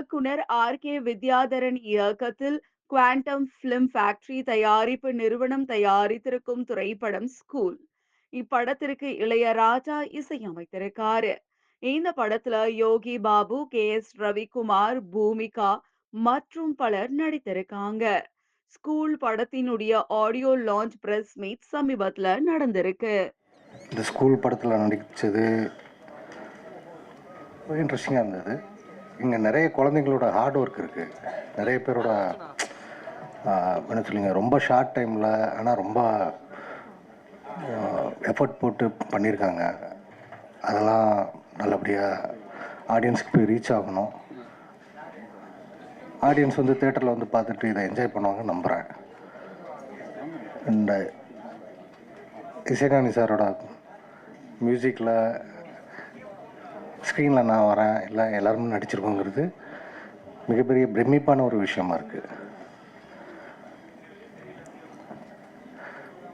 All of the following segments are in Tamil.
இயக்குனர் ஆர். கே. வித்யாதரன் இயக்கத்தில் குவாண்டம் பிலிம் ஃபேக்டரி தயாரிப்பு நிறுவனம் தயாரித்திருக்கும் திரைப்படம் ஸ்கூல். இப்படத்திற்கு இளையராஜா இசையமைத்திருக்காரு. இந்த படத்துல யோகி பாபு கே. எஸ். ரவிக்குமார் பூமிகா மற்றும் பலர் நடித்திருக்காங்க. ஸ்கூல் படத்தினுடைய ஆடியோ லான்ச் பிரஸ் மீட் சமீபத்தில் நடந்திருக்கு. இந்த ஸ்கூல் படத்தில் நடித்தது இன்ட்ரெஸ்டிங்காக இருந்தது. இங்கே நிறைய குழந்தைங்களோட ஹார்ட் ஒர்க் இருக்குது நிறைய பேரோட என்ன சொல்லுங்க ரொம்ப ஷார்ட் டைமில் ஆனால் ரொம்ப எஃபர்ட் போட்டு பண்ணியிருக்காங்க அதெல்லாம் நல்லபடியாக ஆடியன்ஸ்க்கு போய் ரீச் ஆகணும். ஆடியன்ஸ் வந்து தேட்டரில் வந்து பார்த்துட்டு இதை என்ஜாய் பண்ணுவாங்கன்னு நம்புகிறேன் இந்த இசைஞானி சாரோட மியூசிக்கில் ஸ்க்ரீனில் நான் வரேன். இல்லை எல்லாருமே நடிச்சிருக்கோங்கிறது மிகப்பெரிய பிரமிப்பான ஒரு விஷயமா இருக்குது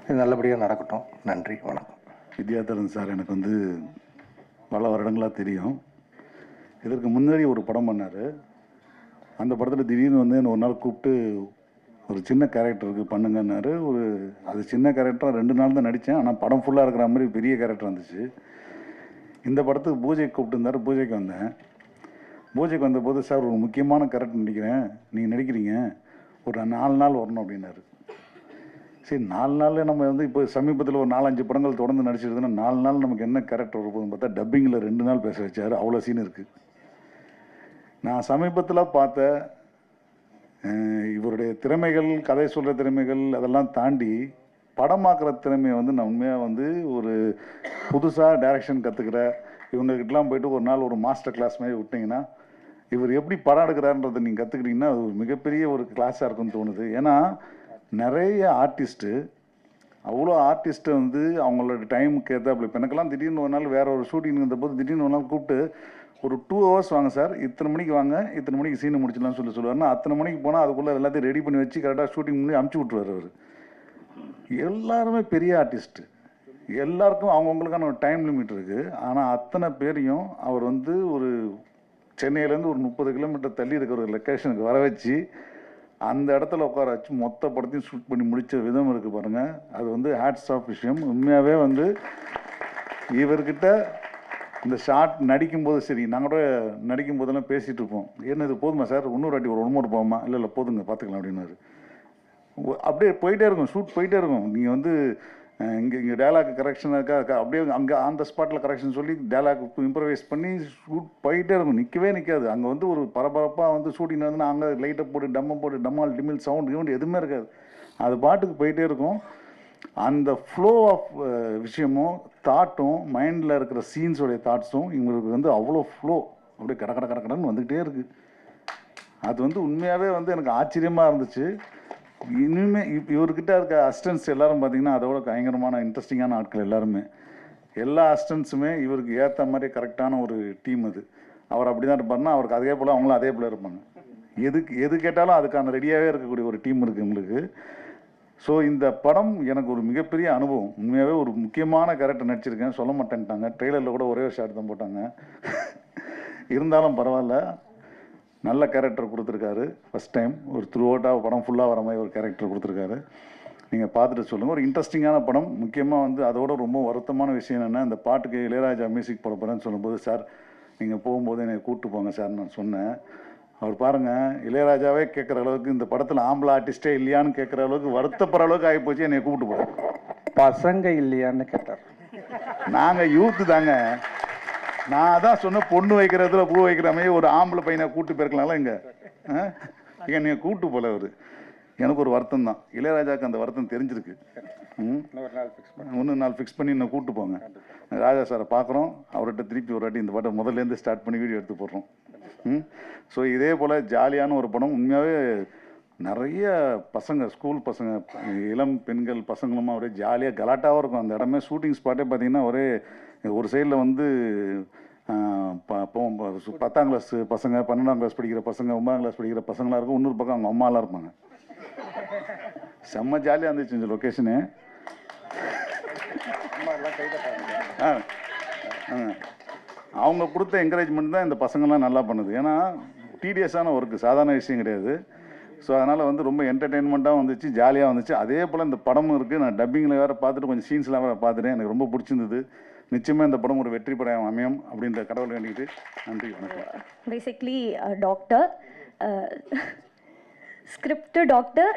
இது நல்லபடியாக நடக்கட்டும். நன்றி வணக்கம். வித்யாதரன் சார் எனக்கு வந்து பல வருடங்களாக தெரியும். இதற்கு முன்னாடி ஒரு படம் பண்ணார். அந்த படத்தில் திடீர்னு வந்து என்னை ஒரு நாள் கூப்பிட்டு ஒரு சின்ன கேரக்டருக்கு பண்ணுங்கன்னாரு. ஒரு அது சின்ன கேரக்டராக ரெண்டு நாள் தான் நடித்தேன் ஆனால் படம் ஃபுல்லாக இருக்கிற மாதிரி பெரிய கேரக்டர் வந்துச்சு இந்த படத்துக்கு பூஜைக்கு கூப்பிட்டுருந்தார் பூஜைக்கு வந்தேன். பூஜைக்கு வந்தபோது சார் ஒரு முக்கியமான கரெக்ட் நடிக்கிறேன். நீங்கள் நடிக்கிறீங்க. ஒரு நாலு நாள் வரணும் அப்படின்னாரு. சரி நாலு நாளில் நம்ம வந்து இப்போ சமீபத்தில் ஒரு நாலஞ்சு படங்கள் தொடர்ந்து நடிச்சிருதுன்னா நாலு நாள் நமக்கு என்ன கேரக்டர் வரப்போகுதுன்னு பார்த்தா டப்பிங்கில் ரெண்டு நாள் பேச வச்சார். அவ்வளோ சீன் இருக்குது நான் சமீபத்தில் பார்த்த இவருடைய திறமைகள் கதை சொல்கிற திறமைகள் அதெல்லாம் தாண்டி படமாக்குற திறமையை வந்து நான் உண்மையாக வந்து ஒரு புதுசாக டைரக்ஷன் கற்றுக்கிற இவங்ககிட்டலாம் போயிட்டு ஒரு நாள் ஒரு மாஸ்டர் கிளாஸ் மாதிரி விட்டிங்கன்னா இவர் எப்படி படம் எடுக்கிறாருன்றதை நீங்கள் கற்றுக்கிட்டீங்கன்னா அது ஒரு மிகப்பெரிய ஒரு கிளாஸாக இருக்கும்னு தோணுது. ஏன்னா நிறைய ஆர்டிஸ்ட்டு அவ்வளோ ஆர்டிஸ்ட்டை வந்து அவங்களோட டைமுக்கு ஏற்றாப்புல இப்போ எனக்கெல்லாம் திடீர்னு ஒரு நாள் வேறு ஒரு ஷூட்டிங் இருந்தபோது திடீர்னு ஒரு நாள் கூப்பிட்டு ஒரு டூ ஹவர்ஸ் வாங்க சார் இத்தனை மணிக்கு வாங்க இத்தனை மணிக்கு சீனை முடிச்சிடலாம்னு சொல்லி சொல்லுவார்னா அத்தனை மணிக்கு போனால் அதுக்குள்ளே எல்லாத்தையும் ரெடி பண்ணி வச்சு கரெக்டாக ஷூட்டிங் பண்ணி அமுச்சு விட்ருவார் அவர். எல்லாருமே பெரிய ஆர்டிஸ்ட்டு எல்லாருக்கும் அவங்கவுங்களுக்கான ஒரு டைம் லிமிட் இருக்குது ஆனால் அத்தனை பேரையும் அவர் வந்து ஒரு சென்னையிலேருந்து ஒரு முப்பது கிலோமீட்டர் தள்ளி இருக்கிற ஒரு லொக்கேஷனுக்கு வர வச்சு அந்த இடத்துல உட்கார வச்சு மொத்த படத்தையும் ஷூட் பண்ணி முடித்த விதம் இருக்குது பாருங்கள் அது வந்து ஹேட்ஸ் ஆஃப் விஷயம். உண்மையாகவே வந்து இவர்கிட்ட இந்த ஷார்ட் நடிக்கும்போது சரி நாங்கள் கூட நடிக்கும் போதெல்லாம் பேசிகிட்டு இருப்போம். என்ன இது போதுமா சார்? இன்னொரு வாட்டி ஒரு ஒன்று போகுமா இல்லை இல்லை போதுங்க பார்த்துக்கலாம் அப்படின்னாரு. அப்படியே போயிட்டே இருக்கும் ஷூட் போயிட்டே இருக்கும். நீங்கள் வந்து இங்கே இங்கே டேலாக் கரெக்ஷன் இருக்கா அப்படியே அங்கே அந்த ஸ்பாட்டில் கரெக்ஷன் சொல்லி டேலாக் இம்ப்ரவைஸ் பண்ணி ஷூட் போயிட்டே இருக்கும். நிற்கவே நிற்காது அங்கே வந்து ஒரு பரபரப்பாக வந்து ஷூட்டிங் நடந்துன்னா அங்கே லைட்டை போட்டு டம்மை போட்டு டம்மால் டிமில் சவுண்ட் கிவுண்ட் எதுவுமே இருக்காது. அது பாட்டுக்கு போயிட்டே இருக்கும். அந்த ஃப்ளோ ஆஃப் விஷயமும் தாட்டும் மைண்டில் இருக்கிற சீன்ஸோடைய தாட்ஸும் இவங்களுக்கு வந்து அவ்வளோ ஃப்ளோ அப்படியே கட கட கட கடன்னு வந்துக்கிட்டே இருக்குது அது வந்து உண்மையாகவே வந்து எனக்கு ஆச்சரியமாக இருந்துச்சு. இனிமே இவர்கிட்ட இருக்க அசிஸ்டன்ஸ் எல்லாரும் பார்த்தீங்கன்னா அதோட பயங்கரமான இன்ட்ரெஸ்டிங்கான ஆட்கள் எல்லாருமே. எல்லா அசிஸ்டன்ஸுமே இவருக்கு ஏற்ற மாதிரி கரெக்டான ஒரு டீம் அது. அவர் அப்படி தான் இருப்பார்னா அவருக்கு அதே போல் அவங்களும் அதே போல் இருப்பாங்க. எதுக்கு எது கேட்டாலும் அதுக்கான ரெடியாகவே இருக்கக்கூடிய ஒரு டீம் இருக்குது உங்களுக்கு ஸோ இந்த படம் எனக்கு ஒரு மிகப்பெரிய அனுபவம். உண்மையாகவே ஒரு முக்கியமான கேரக்டர் நடிச்சிருக்கேன். சொல்ல மாட்டேன்ட்டாங்க. ட்ரெய்லரில் கூட ஒரே ஒரு ஷாட் தான் போட்டாங்க. இருந்தாலும் பரவாயில்ல. நல்ல கேரக்டர் கொடுத்துருக்காரு. ஃபஸ்ட் டைம் ஒரு த்ரூ அவுட்டாக படம் ஃபுல்லாக வர மாதிரி ஒரு கேரக்டர் கொடுத்துருக்காரு. நீங்கள் பார்த்துட்டு சொல்லுங்கள் ஒரு இன்ட்ரெஸ்டிங்கான படம். முக்கியமாக வந்து அதோட ரொம்ப வருத்தமான விஷயம் என்னென்னா இந்த பாட்டுக்கு இளையராஜா மியூசிக் போட போகிறேன்னு சொல்லும்போது சார் நீங்கள் போகும்போது என்னை கூப்பிட்டு போங்க சார் நான் சொன்னேன். அவர் பாருங்கள் இளையராஜாவே கேட்குற அளவுக்கு இந்த படத்தில் ஆம்பளை ஆர்டிஸ்டே இல்லையான்னு கேட்குற அளவுக்கு வருத்தப்படுற அளவுக்கு ஆகிப்போச்சு என்னை கூப்பிட்டு போகிறேன் பசங்க இல்லையான்னு கேட்டார். நாங்கள் யூத்து தாங்க. நான் அதான் சொன்னேன் பொண்ணு வைக்கிறதுல பூ வைக்கிற மாதிரி ஒரு ஆம்பளை பையனை கூட்டு போயிருக்கலாம்ல இங்கே. இங்கே நீங்கள் கூட்டு போல அவர். எனக்கு ஒரு வருத்தம் தான். இளையராஜாவுக்கு அந்த வருத்தம் தெரிஞ்சிருக்கு. இன்னும் நாள் ஃபிக்ஸ் பண்ணி. என்ன கூட்டு போங்க. ராஜா சாரை பார்க்குறோம் அவர்கிட்ட திருப்பி ஒரு வாட்டி இந்த பாட்டை முதல்லேருந்து ஸ்டார்ட் பண்ணி வீடியோ எடுத்து போடுறோம். ம்? ஸோ இதே போல் ஜாலியான ஒரு படம். உண்மையாகவே நிறைய பசங்க ஸ்கூல் பசங்க இளம் பெண்கள் பசங்களுமா ஒரே ஜாலியாக கலாட்டாகவும் இருக்கும். அந்த இடமே ஷூட்டிங் ஸ்பாட்டே பார்த்தீங்கன்னா ஒரே ஒரு சைடில் வந்து பத்தாம் கிளாஸ் பசங்க பன்னெண்டாம் கிளாஸ் படிக்கிற பசங்க ஒன்பதாம் கிளாஸ் படிக்கிற பசங்களாக இருக்கும். இன்னொரு பக்கம் அவங்க அம்மாலாம் இருப்பாங்க. செம்ம ஜாலியாக இருந்துச்சு இந்த லொக்கேஷனு ஆ ஆ. அவங்க கொடுத்த என்கரேஜ்மெண்ட் தான் இந்த பசங்கள்லாம் நல்லா பண்ணுது. ஏன்னா டீடியஸான ஒர்க்கு சாதாரண விஷயம் கிடையாது. ஸோ அதனால் வந்து ரொம்ப என்டர்டெயின்மெண்ட்டாக வந்துச்சு ஜாலியாக வந்துச்சு. அதே போல் இந்த படமும் இருக்குது நான் டப்பிங்கில் வேறு பார்த்துட்டு கொஞ்சம் சீன்ஸ்லாம் வேறு பார்த்துட்டேன். எனக்கு ரொம்ப பிடிச்சிருந்தது. நிச்சயமாக இந்த படம் ஒரு வெற்றி படம் அமையும் அப்படின்ற கடவுள் வேண்டிக்கிட்டு நன்றி வணக்கம். Basically doctor script doctor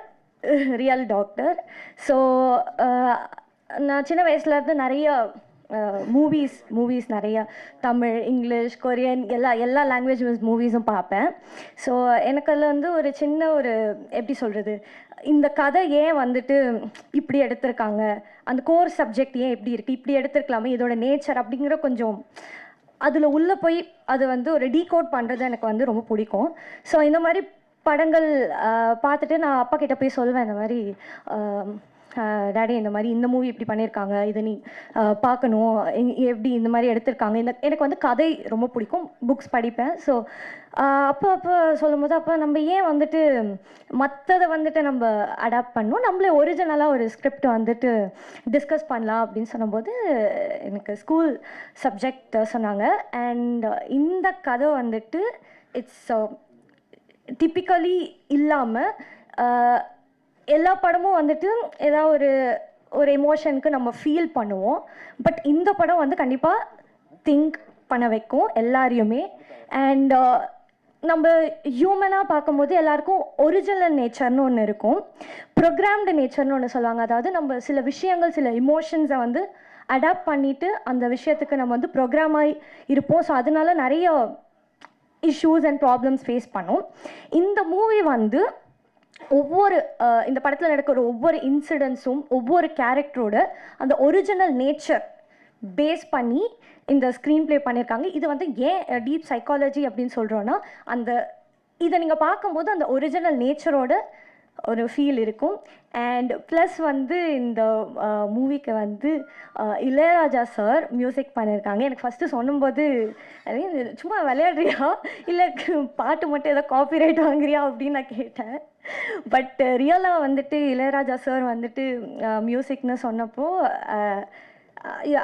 real doctor so நான் சின்ன வயசுலேருந்து நிறைய மூவிஸ் மூவிஸ் நிறைய. தமிழ் இங்கிலீஷ் கொரியன் எல்லா எல்லா லாங்குவேஜ் மூவிஸும் பார்ப்பேன். ஸோ எனக்கு அதில் வந்து ஒரு சின்ன ஒரு எப்படி சொல்கிறது இந்த கதை ஏன் வந்துட்டு இப்படி எடுத்திருக்காங்க அந்த கோர் சப்ஜெக்ட் ஏன் இப்படி இருக்குது இப்படி எடுத்திருக்கலாமே இதோட நேச்சர் அப்படிங்கிற கொஞ்சம் அதில் உள்ளே போய் அது வந்து ஒரு டீகோட் பண்ணுறது எனக்கு வந்து ரொம்ப பிடிக்கும். ஸோ இந்த மாதிரி படங்கள் பார்த்துட்டு நான் அப்பா கிட்ட போய் சொல்வேன் இந்த மாதிரி டேடி இந்த மாதிரி இந்த மூவி இப்படி பண்ணியிருக்காங்க இதை நீ பார்க்கணும். இ- எப்படி இந்த மாதிரி எடுத்திருக்காங்க? இந்த எனக்கு வந்து கதை ரொம்ப பிடிக்கும். புக்ஸ் படிப்பேன். ஸோ அப்போ அப்போ சொல்லும் போது அப்போ நம்ம ஏன் வந்துட்டு மற்றதை வந்துட்டு நம்ம அடாப்ட் பண்ணோம் நம்மளே ஒரிஜினலாக ஒரு ஸ்கிரிப்ட் வந்துட்டு டிஸ்கஸ் பண்ணலாம் அப்படின்னு சொன்னபோது எனக்கு ஸ்கூல் சப்ஜெக்ட் சொன்னாங்க. அண்ட் இந்த கதை வந்துட்டு இட்ஸ் டிப்பிக்கலி இல்லாமல் எல்லா படமும் வந்துட்டு ஏதாவது ஒரு ஒரு எமோஷனுக்கு நம்ம ஃபீல் பண்ணுவோம். பட் இந்த படம் வந்து கண்டிப்பாக திங்க் பண்ண வைக்கும் எல்லாரையுமே. அண்ட் uh, நம்ம ஹியூமனாக பார்க்கும்போது எல்லாருக்கும் ஒரிஜினல் நேச்சர்னு ஒன்று இருக்கும். ப்ரோக்ராம்டு நேச்சர்னு ஒன்று சொல்லுவாங்க. அதாவது நம்ம சில விஷயங்கள் சில இமோஷன்ஸை வந்து அடாப்ட் பண்ணிட்டு அந்த விஷயத்துக்கு நம்ம வந்து ப்ரோக்ராமாக இருப்போம். ஸோ அதனால நிறைய இஷ்யூஸ் அண்ட் ப்ராப்ளம்ஸ் ஃபேஸ் பண்ணோம். இந்த மூவி வந்து ஒவ்வொரு இந்த படத்தில் நடக்கிற ஒவ்வொரு இன்சிடென்ட்ஸும் ஒவ்வொரு கேரக்டரோட அந்த ஒரிஜினல் நேச்சர் பேஸ் பண்ணி இந்த ஸ்க்ரீன் ப்ளே பண்ணியிருக்காங்க இது வந்து ஏன் டீப் சைக்காலஜி அப்படின்னு சொல்கிறோன்னா அந்த இதை நீங்கள் பார்க்கும்போது அந்த ஒரிஜினல் நேச்சரோட ஒரு ஃபீல் இருக்கும். அண்ட் ப்ளஸ் வந்து இந்த மூவிக்கு வந்து இளையராஜா சார் மியூசிக் பண்ணியிருக்காங்க எனக்கு ஃபஸ்ட்டு சொல்லும்போது சும்மா விளையாடுறியா? இல்லை பாட்டு மட்டும் ஏதோ காப்பிரைட் வாங்குறியா? அப்படின்னு நான் கேட்டேன். பட் ரியலாக வந்துட்டு இளையராஜா சார் வந்துட்டு மியூசிக்னு சொன்னப்போ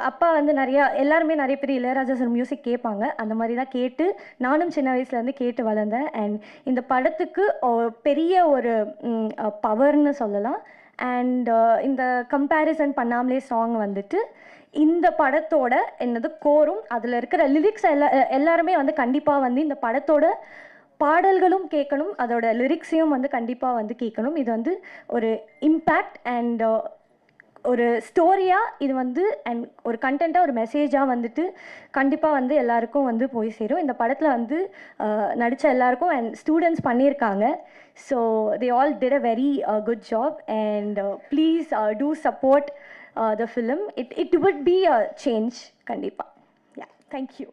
அப்பா வந்து நிறையா எல்லாருமே நிறைய பேர் இளையராஜா சார் மியூசிக் கேட்பாங்க. அந்த மாதிரி தான் கேட்டு நானும் சின்ன வயசுலேருந்து கேட்டு வளர்ந்தேன். அண்ட் இந்த படத்துக்கு பெரிய ஒரு பவர்னு சொல்லலாம். அண்ட் இந்த கம்பேரிசன் பண்ணாமலே சாங் வந்துட்டு இந்த படத்தோட என்னது கோரும் அதில் இருக்கிற லிரிக்ஸ் எல்லா எல்லாருமே வந்து கண்டிப்பாக வந்து இந்த படத்தோட பாடல்களும் கேட்கணும். அதோட லிரிக்ஸையும் வந்து கண்டிப்பாக வந்து கேட்கணும். இது வந்து ஒரு இம்பேக்ட் அண்ட் ஒரு ஸ்டோரியாக இது வந்து அண்ட் ஒரு கண்டென்ட்டாக ஒரு மெசேஜாக வந்துட்டு கண்டிப்பாக வந்து எல்லாருக்கும் வந்து போய் சேரும். இந்த படத்தில் வந்து நடித்த எல்லாருக்கும் அண்ட் ஸ்டூடெண்ட்ஸ் பண்ணியிருக்காங்க. So they all did a very good job and please do support the film it it would be a change கண்டிப்பாக யா தேங்க்யூ